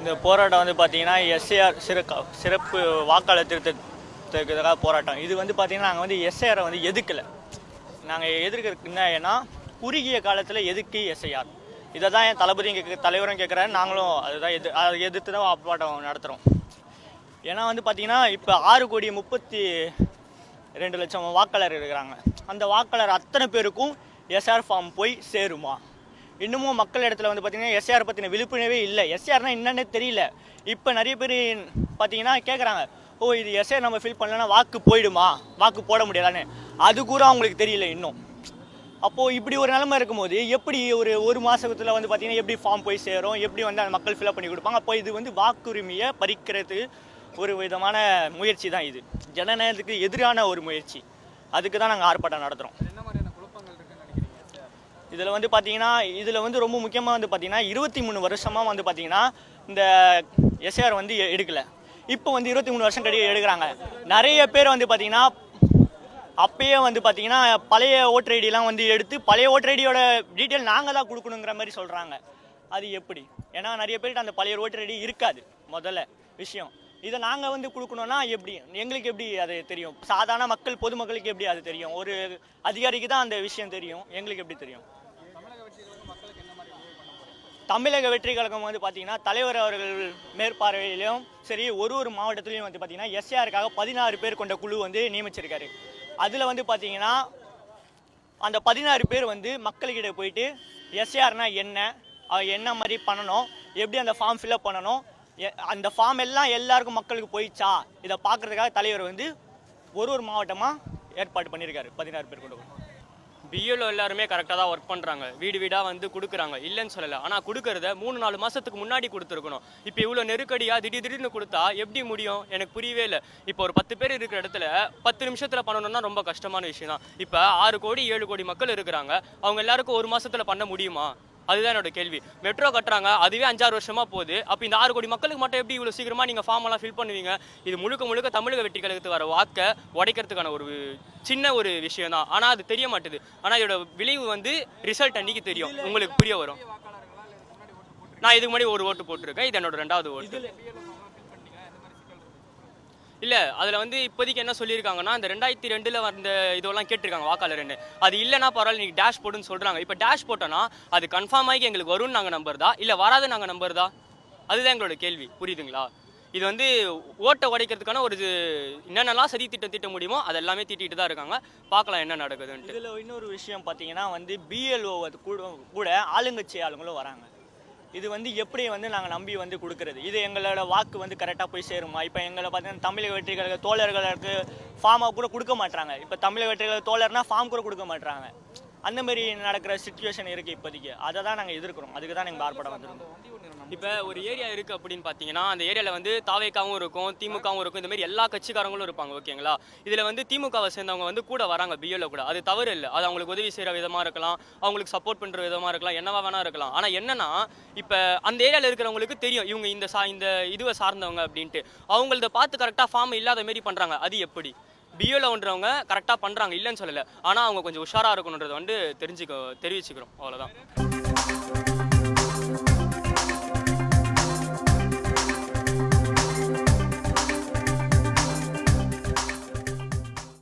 இந்த போராட்டம் வந்து பார்த்தீங்கன்னா எஸ்ஏஆர் சிறு சிறப்பு வாக்காளர் திருத்தத்துக்காக போராட்டம். இது வந்து பார்த்தீங்கன்னா நாங்கள் வந்து எஸ்ஏஆரை வந்து எதுக்கலை நாங்கள் எதிர்க்க என்னன்னா குறுகிய காலத்தில் எதுக்கு எஸ்ஐஆர் இதை தான் என் தளபதியும் கேட்க தலைவரும் கேட்குறாரு நாங்களும் அதுதான் எது அதை எதிர்த்து தான் போராட்டம் நடத்துகிறோம் ஏன்னா வந்து பார்த்தீங்கன்னா இப்போ ஆறு கோடி முப்பத்தி ரெண்டு லட்சம் வாக்காளர் இருக்கிறாங்க. அந்த வாக்காளர் அத்தனை பேருக்கும் எஸ்ஆர் ஃபார்ம் போய் சேருமா? இன்னமும் மக்கள் இடத்துல வந்து பார்த்திங்கன்னா எஸ்ஆர் பற்றின விழிப்புணர்வே இல்லை. எஸ்ஆர்னா என்னன்னே தெரியல. இப்போ நிறைய பேர் பார்த்தீங்கன்னா கேட்குறாங்க ஓ இது எஸ்ஆர் நம்ம ஃபில் பண்ணலன்னா வாக்கு போயிடுமா? வாக்கு போட முடியாதான்னு அது கூட அவங்களுக்கு தெரியல இன்னும். அப்போது இப்படி ஒரு நிலமை இருக்கும்போது எப்படி ஒரு ஒரு மாதத்துல வந்து பார்த்தீங்கன்னா எப்படி ஃபார்ம் போய் சேரும்? எப்படி வந்து அந்த மக்கள் ஃபில்அப் பண்ணி கொடுப்பாங்க? அப்போ இது வந்து வாக்குரிமையை பறிக்கிறது ஒரு விதமான முயற்சி தான் இது. ஜனநாயகத்துக்கு எதிரான ஒரு முயற்சி. அதுக்கு தான் நாங்கள் ஆர்ப்பாட்டம் நடத்துகிறோம் இதில் வந்து பார்த்தீங்கன்னா இதில் வந்து ரொம்ப முக்கியமாக வந்து பார்த்தீங்கன்னா இருபத்தி மூணு வருஷமாக வந்து பார்த்தீங்கன்னா இந்த எஸ்ஆர் வந்து எ- இப்போ வந்து இருபத்தி மூணு வருஷம் கழிச்சு எடுக்கிறாங்க. நிறைய பேர் வந்து பார்த்தீங்கன்னா அப்பயே வந்து பார்த்தீங்கன்னா பழைய ஓட்டர் ஐடிலாம் வந்து எடுத்து பழைய ஓட்டர் ஐடியோட டீட்டெயில் நாங்கள் தான் கொடுக்கணுங்கிற மாதிரி சொல்கிறாங்க அது எப்படி? ஏன்னா நிறைய பேர்கிட்ட அந்த பழைய ஓட்டர் ஐடி இருக்காது முதல்ல விஷயம். இதை நாங்கள் வந்து கொடுக்கணும்னா எப்படி? எங்களுக்கு எப்படி அது தெரியும்? சாதாரண மக்கள் பொதுமக்களுக்கு எப்படி அது தெரியும்? ஒரு அதிகாரிக்கு தான் அந்த விஷயம் தெரியும். எங்களுக்கு எப்படி தெரியும் தமிழக வெற்றிகளுக்கு மக்களுக்கு என்ன மாதிரி உதவி பண்ண போறீங்க தமிழக வெற்றி கழகம் வந்து பார்த்தீங்கன்னா தலைவர் அவர்கள் மேற்பார்வையிலும் சரி ஒரு ஒரு மாவட்டத்திலையும் வந்து பார்த்தீங்கன்னா எஸ்ஆருக்காக பதினாறு பேர் கொண்ட குழு வந்து நியமிச்சிருக்காரு. அதில் வந்து பார்த்தீங்கன்னா அந்த பதினாறு பேர் வந்து மக்கள்கிட்ட போயிட்டு எஸ்ஆர்னா என்ன என்ன மாதிரி பண்ணணும் எப்படி அந்த ஃபார்ம் ஃபில்அப் பண்ணணும் எ- அந்த ஃபார்ம் எல்லாம் எல்லாருக்கும் மக்களுக்கு போயிடுச்சா இதை பார்க்கறதுக்காக தலைவர் வந்து ஒரு ஒரு மாவட்டமாக ஏற்பாடு பண்ணியிருக்காரு பதினாறு பேர் கொண்ட குழு. பிஎல்ஓ எல்லாருமே கரெக்டாக தான் ஒர்க் பண்ணுறாங்க வீடு வீடாக வந்து கொடுக்குறாங்க. இல்லைன்னு சொல்லலை. ஆனால் கொடுக்குறத மூணு நாலு மாதத்துக்கு முன்னாடி கொடுத்துருக்கணும். இப்போ இவ்வளோ நெருக்கடியாக திடீர் திடீர்னு கொடுத்தா எப்படி முடியும்? எனக்கு புரியவே இல்லை. இப்போ ஒரு பத்து பேர் இருக்கிற இடத்துல பத்து நிமிஷத்தில் பண்ணணும்னா ரொம்ப கஷ்டமான விஷயம் தான் இப்போ ஆறு கோடி ஏழு கோடி மக்கள் இருக்கிறாங்க. அவங்க எல்லாருக்கும் ஒரு மாதத்தில் பண்ண முடியுமா? அதுதான் என்னோட கேள்வி. மெட்ரோ கட்டுறாங்க அதுவே அஞ்சாறு வருஷமா போகுது. அப்போ இந்த ஆறு கோடி மக்களுக்கு மட்டும் எப்படி இவ்வளோ சீக்கிரமா நீங்க ஃபார்ம் எல்லாம் ஃபில் பண்ணுவீங்க? இது முழுக்க முழுக்க தமிழக வெற்றி கழகத்துக்கு வர வாக்கை உடைக்கிறதுக்கான ஒரு சின்ன ஒரு விஷயம் தான் ஆனால் அது தெரிய மாட்டுது. ஆனால் இதோட விளைவு வந்து ரிசல்ட் அன்னைக்கு தெரியும். உங்களுக்கு புரிய வரும். நான் இதுக்கு முன்னாடி ஒரு ஓட்டு போட்டிருக்கேன். இது என்னோட ரெண்டாவது ஓட்டு. இல்லை அதில் வந்து இப்போதைக்கு என்ன சொல்லியிருக்காங்கன்னா இந்த ரெண்டாயிரத்தி ரெண்டில் வந்த இதெல்லாம் கேட்டிருக்காங்க வாக்காளர்னு அது இல்லைன்னா பரவாயில்ல நீங்கள் டேஷ் போடுன்னு சொல்கிறாங்க இப்போ டேஷ் போட்டோன்னா அது கன்ஃபார்ம் ஆகி எங்களுக்கு வரும்னு நாங்கள் நம்புறதா? இல்லை வராது நாங்கள் நம்புறதா? அதுதான் எங்களோட கேள்வி. புரியுதுங்களா? இது வந்து ஓட்டை உடைக்கிறதுக்கான ஒரு இது என்னென்னலாம் சதி திட்டம் தீட்ட முடியுமோ அது எல்லாமே தீட்டிட்டு தான் இருக்காங்க. பார்க்கலாம் என்ன நடக்குதுன்ட்டு. இதில் இன்னொரு விஷயம் பார்த்தீங்கன்னா வந்து பிஎல்ஓ கூட கூட ஆளுங்கட்சி ஆளுங்களும் வராங்க. இது வந்து எப்படி வந்து நாங்கள் நம்பி வந்து கொடுக்கறது? இது எங்களோட வாக்கு வந்து கரெக்டாக போய் சேருமா? இப்போ எங்களை பார்த்தீங்கன்னா தமிழக வெற்றிகளுக்கு தோழர்களுக்கு ஃபார்மாக கூட கொடுக்க மாட்டாங்க இப்போ தமிழக வெற்றிகளுக்கு தோழர்னா ஃபார்ம் கூட கொடுக்க மாட்டாங்க அந்த மாதிரி நடக்கிற சுச்சுவேஷன் இருக்குது இப்போதைக்கு. அதை தான் நாங்கள் எதிர்க்கிறோம். அதுக்கு தான் நாங்கள் ஆர்ப்பாட்டம் வந்துருக்கோம். இப்போ ஒரு ஏரியா இருக்கு அப்படின்னு பார்த்தீங்கன்னா அந்த ஏரியாவில் வந்து தாவேக்காவும் இருக்கும் திமுகவும் இருக்கும். இந்த மாதிரி எல்லா கட்சிக்காரங்களும் இருப்பாங்க ஓகேங்களா? இதில் வந்து திமுகவை சேர்ந்தவங்க வந்து கூட வராங்க பிஎல்ஓ கூட. அது தவறு இல்லை. அது அவங்களுக்கு உதவி செய்கிற விதமாக இருக்கலாம் அவங்களுக்கு சப்போர்ட் பண்ணுற விதமாக இருக்கலாம் என்னவா வேணா இருக்கலாம். ஆனால் என்னன்னா இப்போ அந்த ஏரியாவில் இருக்கிறவங்களுக்கு தெரியும் இவங்க இந்த சா இந்த இதுவை சார்ந்தவங்க அப்படின்ட்டு. அவங்களத பார்த்து கரெக்டாக ஃபார்ம் இல்லாத மாரி பண்ணுறாங்க அது எப்படி? பிஎல்ஓன்றவங்க கரெக்டாக பண்ணுறாங்க இல்லைன்னு சொல்லலை. ஆனால் அவங்க கொஞ்சம் உஷாராக இருக்கணுன்றது வந்து தெரிஞ்சுக்க தெரிவிச்சுக்கிறோம். அவ்வளோதான்